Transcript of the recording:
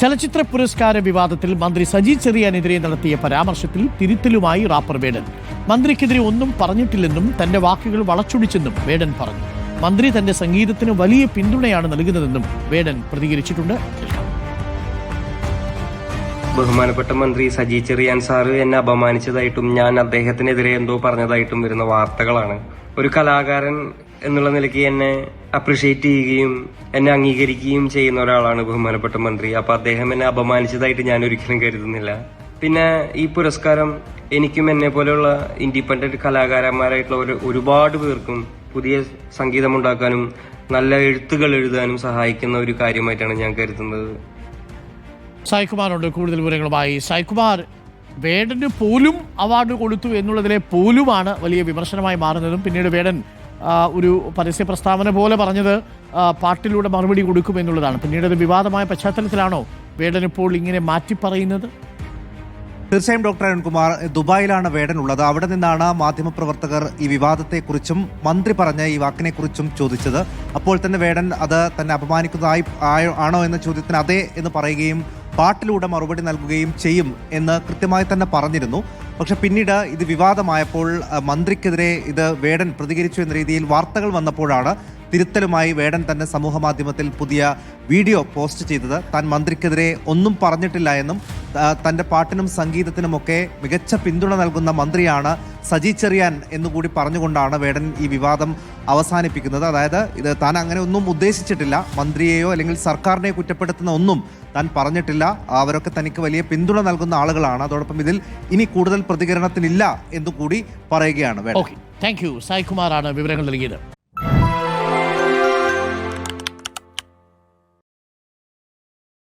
ചലച്ചിത്ര പുരസ്കാര വിവാദത്തിൽ മന്ത്രി സജി ചെറിയാനെതിരെ നടത്തിയ പരാമർശത്തിൽ തിരുത്തലുമായി റാപ്പർ വേടൻ. മന്ത്രിക്കെതിരെ ഒന്നും പറഞ്ഞിട്ടില്ലെന്നും തന്റെ വാക്കുകൾ വളച്ചൊടിച്ചെന്നും വേടൻ പറഞ്ഞു. മന്ത്രി തന്റെ സംഗീതത്തിന് വലിയ പിന്തുണയാണ് നൽകുന്നതെന്നും വേടൻ പ്രതികരിച്ചിട്ടുണ്ട്. ബഹുമാനപ്പെട്ട മന്ത്രി സജി ചെറിയാൻ സാറ് എന്നെ അപമാനിച്ചതായിട്ടും ഞാൻ അദ്ദേഹത്തിനെതിരെ എന്തോ പറഞ്ഞതായിട്ടും വരുന്ന വാർത്തകളാണ്. ഒരു കലാകാരൻ എന്നുള്ള നിലയ്ക്ക് എന്നെ അപ്രിഷിയേറ്റ് ചെയ്യുകയും എന്നെ അംഗീകരിക്കുകയും ചെയ്യുന്ന ഒരാളാണ് ബഹുമാനപ്പെട്ട മന്ത്രി. അപ്പൊ അദ്ദേഹം എന്നെ അപമാനിച്ചതായിട്ട് ഞാൻ ഒരിക്കലും കരുതുന്നില്ല. പിന്നെ ഈ പുരസ്കാരം എനിക്കും എന്നെ പോലെയുള്ള ഇൻഡിപെൻഡന്റ് കലാകാരന്മാരായിട്ടുള്ള ഒരു ഒരുപാട് പേർക്കും പുതിയ സംഗീതമുണ്ടാക്കാനും നല്ല എഴുത്തുകൾ എഴുതാനും സഹായിക്കുന്ന ഒരു കാര്യമായിട്ടാണ് ഞാൻ കരുതുന്നത്. സായികുമാറോട് കൂടുതൽ വിവരങ്ങളുമായി സായികുമാർ വേടന് പോലും അവാർഡ് കൊടുത്തു എന്നുള്ളതിലെ പോലുമാണ് വലിയ വിമർശനമായി മാറുന്നതും. പിന്നീട് വേടൻ ഒരു പരസ്യ പ്രസ്താവന പോലെ പറഞ്ഞത് പാട്ടിലൂടെ മറുപടി കൊടുക്കും എന്നുള്ളതാണ്. പിന്നീട് അത് വിവാദമായ പശ്ചാത്തലത്തിലാണോ വേടൻ ഇപ്പോൾ ഇങ്ങനെ മാറ്റി പറയുന്നത് തീർച്ചയായും ഡോക്ടർ അരുൺകുമാർ ദുബായിലാണ് വേടൻ ഉള്ളത്. അവിടെ നിന്നാണ് മാധ്യമപ്രവർത്തകർ ഈ വിവാദത്തെക്കുറിച്ചും മന്ത്രി പറഞ്ഞ ഈ വാക്കിനെക്കുറിച്ചും ചോദിച്ചത്. അപ്പോൾ തന്നെ വേടൻ അത് തന്നെ അപമാനിക്കുന്നതായി ആണോ എന്ന ചോദ്യത്തിന് അതെ എന്ന് പറയുകയും പാട്ടിലൂടെ മറുപടി നൽകുകയും ചെയ്യും എന്ന് കൃത്യമായി തന്നെ പറഞ്ഞിരുന്നു. പക്ഷെ പിന്നീട് ഇത് വിവാദമായപ്പോൾ മന്ത്രിക്കെതിരെ ഇത് വേടൻ പ്രതികരിച്ചു എന്ന രീതിയിൽ വാർത്തകൾ വന്നപ്പോഴാണ് തിരുത്തലുമായി വേടൻ തന്നെ സമൂഹ മാധ്യമത്തിൽ പുതിയ വീഡിയോ പോസ്റ്റ് ചെയ്തത്. താൻ മന്ത്രിക്കെതിരെ ഒന്നും പറഞ്ഞിട്ടില്ല എന്നും തന്റെ പാട്ടിനും സംഗീതത്തിനുമൊക്കെ മികച്ച പിന്തുണ നൽകുന്ന മന്ത്രിയാണ് സജി ചെറിയാൻ എന്നുകൂടി പറഞ്ഞുകൊണ്ടാണ് വേടൻ ഈ വിവാദം അവസാനിപ്പിക്കുന്നത്. അതായത് ഇത് താൻ അങ്ങനെ ഒന്നും ഉദ്ദേശിച്ചിട്ടില്ല. മന്ത്രിയെയോ അല്ലെങ്കിൽ സർക്കാരിനെ കുറ്റപ്പെടുത്തുന്ന ഒന്നും താൻ പറഞ്ഞിട്ടില്ല. അവരൊക്കെ തനിക്ക് വലിയ പിന്തുണ നൽകുന്ന ആളുകളാണ്. അതോടൊപ്പം ഇതിൽ ഇനി കൂടുതൽ പ്രതികരണത്തിനില്ല എന്നുകൂടി പറയുകയാണ് ഓക്കെ താങ്ക് യു സായ്കുമാറാണ് വിവരങ്ങൾ നൽകിയത്.